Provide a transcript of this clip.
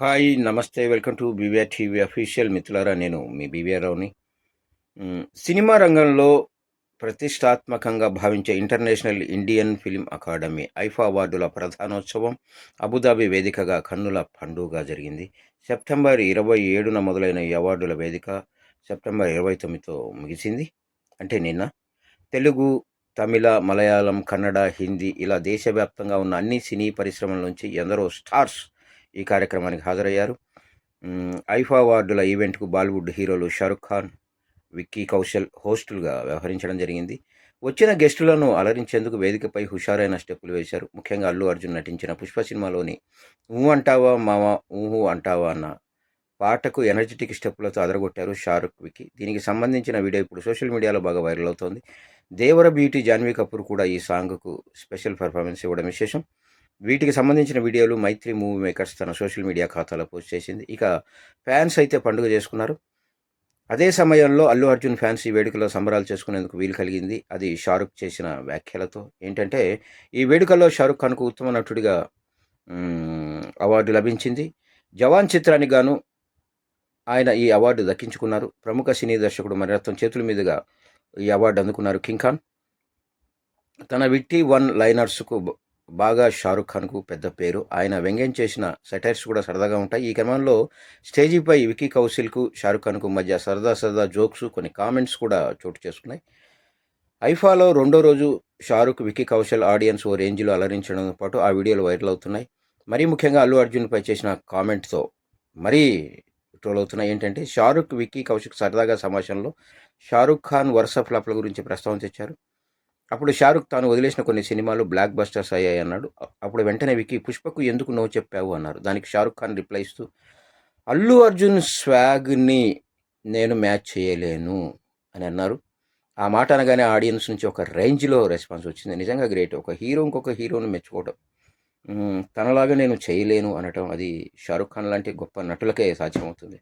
Hi నమస్తే. Welcome to BVR TV official మిత్రులారా నేను మీ బీవీఆర్ రావుని. సినిమా రంగంలో ప్రతిష్టాత్మకంగా భావించే international Indian film academy IIFA అవార్డుల ప్రధానోత్సవం అబుదాబి వేదికగా కన్నుల పండుగ జరిగింది. సెప్టెంబర్ ఇరవై ఏడున మొదలైన ఈ అవార్డుల వేదిక సెప్టెంబర్ ఇరవై తొమ్మిదితో ముగిసింది. అంటే నిన్న తెలుగు తమిళ మలయాళం కన్నడ హిందీ ఇలా దేశవ్యాప్తంగా ఉన్న అన్ని సినీ పరిశ్రమల నుంచి ఎందరో స్టార్స్ ఈ కార్యక్రమానికి హాజరయ్యారు. ఐఫా అవార్డుల ఈవెంట్కు బాలీవుడ్ హీరోలు షారుఖ్ ఖాన్ విక్కీ కౌశల్ హోస్టులుగా వ్యవహరించడం జరిగింది. వచ్చిన గెస్టులను అలరించేందుకు వేదికపై హుషారైన స్టెప్పులు వేశారు. ముఖ్యంగా అల్లు అర్జున్ నటించిన పుష్ప సినిమాలోని ఊ అంటావా మావా ఊహు అంటావా అన్న పాటకు ఎనర్జెటిక్ స్టెప్పులతో అదరగొట్టారు షారుఖ్ వికి దీనికి సంబంధించిన వీడియో ఇప్పుడు సోషల్ మీడియాలో బాగా వైరల్ అవుతోంది. దేవర బ్యూటీ జాన్వీ కపూర్ కూడా ఈ సాంగ్కు స్పెషల్ పర్ఫార్మెన్స్ ఇవ్వడం విశేషం. వీటికి సంబంధించిన వీడియోలు మైత్రి మూవీ మేకర్స్ తన సోషల్ మీడియా ఖాతాలో పోస్ట్ చేసింది. ఇక ఫ్యాన్స్ అయితే పండుగ చేసుకున్నారు. అదే సమయంలో అల్లు అర్జున్ ఫ్యాన్స్ ఈ వేడుకలో సంబరాలు చేసుకునేందుకు వీలు కలిగింది. అది షారుఖ్ చేసిన వ్యాఖ్యలతో. ఏంటంటే ఈ వేడుకల్లో షారుఖ్ ఖాన్కు ఉత్తమ నటుడిగా అవార్డు లభించింది. జవాన్ చిత్రానికి గాను ఆయన ఈ అవార్డు దక్కించుకున్నారు. ప్రముఖ సినీ దర్శకుడు మణిరత్నం చేతుల మీదుగా ఈ అవార్డు అందుకున్నారు కింగ్ ఖాన్. తన విట్టి వన్ లైనర్స్కు బాగా షారుఖ్ ఖాన్కు పెద్ద పేరు. ఆయన వ్యంగ్యం చేసిన సెటైర్స్ కూడా సరదాగా ఉంటాయి. ఈ క్రమంలో స్టేజీపై వికీ కౌశల్కు షారుఖ్ ఖాన్కు మధ్య సరదా సరదా జోక్స్ కొన్ని కామెంట్స్ కూడా చోటు చేసుకున్నాయి. ఐఫాలో రెండో రోజు షారుఖ్ వికీ కౌశల్ ఆడియన్స్ ఓ రేంజ్లో అలరించడంతో పాటు ఆ వీడియోలు వైరల్ అవుతున్నాయి. మరీ ముఖ్యంగా అల్లు అర్జున్పై చేసిన కామెంట్తో మరీ ట్రోల్ అవుతున్నాయి. ఏంటంటే షారుఖ్ విక్కీ కౌశిక్ సరదాగా సమావేశంలో షారుఖ్ ఖాన్ వరుస ఫ్లాప్ల గురించి ప్రస్తావన తెచ్చారు. అప్పుడు షారుఖ్ తాను వదిలేసిన కొన్ని సినిమాలు బ్లాక్ బస్టర్స్ అయ్యాయి అన్నాడు. అప్పుడు వెంటనే వికి పుష్పకు ఎందుకు నో చెప్పావు? అన్నారు. దానికి షారుఖ్ ఖాన్ రిప్లై ఇస్తూ అల్లు అర్జున్ స్వాగ్ని నేను మ్యాచ్ చేయలేను అని అన్నారు. ఆ మాట అనగానే ఆడియన్స్ నుంచి ఒక రేంజ్లో రెస్పాన్స్ వచ్చింది. నిజంగా గ్రేట్. ఒక హీరో ఇంకొక హీరోని మెచ్చుకోవడం తనలాగా నేను చేయలేను అనటం అది షారుఖ్ ఖాన్ లాంటి గొప్ప నటులకే సాధ్యమవుతుంది.